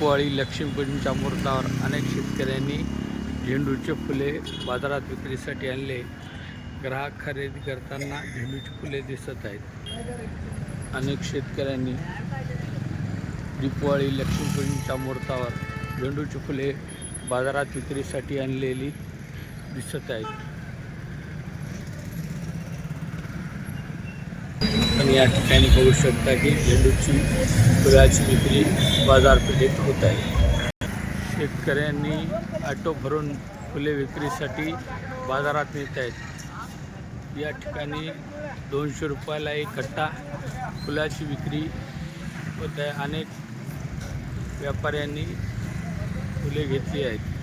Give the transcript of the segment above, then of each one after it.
पोळी लक्ष्मीपूजनच्या मुहूर्तावर अनेक शेतकऱ्यांनी झेंडूचे फुले बाजारात विक्रीसाठी आणले. ग्राहक खरेदी करताना झेंडूची फुले दिसत आहेत. अनेक शेतकऱ्यांनी दीपवाळी लक्ष्मीपूजनच्या मुहूर्तावर झेंडूची फुले बाजारात विक्रीसाठी आणलेली दिसत आहेत. या ठिकाणी बघू शकता की झेंडूची फुलाची विक्री बाजारपेठेत होत आहे. शेतकऱ्यांनी ऑटो भरून फुले विक्रीसाठी बाजारात नेत आहेत. या ठिकाणी दोनशे रुपयाला एक कट्टा फुलाची विक्री होत आहे. अनेक व्यापाऱ्यांनी फुले घेतली आहेत.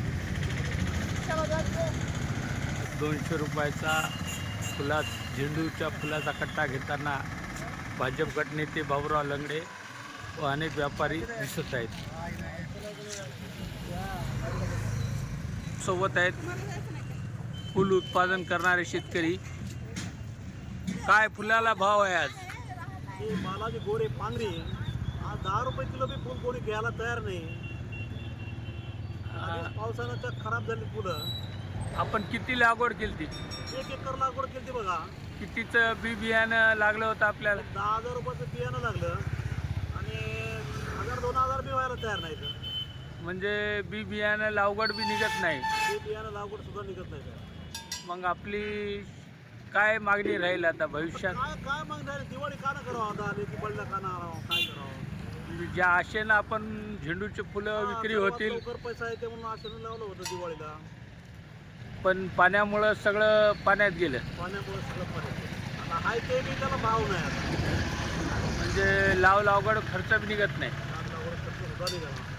दोनशे रुपयाचा फुला झेंडूच्या फुलाचा कट्टा घेताना भाजप गटनेते बाबुराव लंगडे व अनेक व्यापारी दिसत आहेत. सोबत आहेत फुल उत्पादन करणारे शेतकरी. काय फुलाला भाव आहे आज? हे बालाजी गोरे पांगरी. आज दहा रुपये किलो बी फुल कोणी घ्यायला तयार नाही. पावसानं खराब झाली फुलं. आपण किती लागवड केली ती एक एकर लागवड केली बघा. कितीचं बी बियाणं लागलं होतं आपल्याला? दहा हजार रुपयाचं बियाणं लागलं. आणि हजार दोन हजार बी व्हायला तयार नाही तर म्हणजे बी बियाणं लागवड बी निघत नाही. ते बियाणं लागवड सुद्धा निघत नाही तर. मग आपली काय मागणी राहील आता भविष्यात? काय काय मग झाली दिवाळी का ना करावं आता? आली दिवाळीला का ना आणावं? काय करावं? ज्या आशेनं आपण झेंडूचे फुलं विक्री होतील. पैसा येते म्हणून आशेनं लावलं होतं दिवाळीला. पण पाण्यामुळं सगळं पाण्यात गेलं. पाण्यामुळे सगळं पाणी आता हाय ते बी त्याला भाव नाही आता. म्हणजे लाव लावगड खर्च बी निघत नाही. खर्च निघाला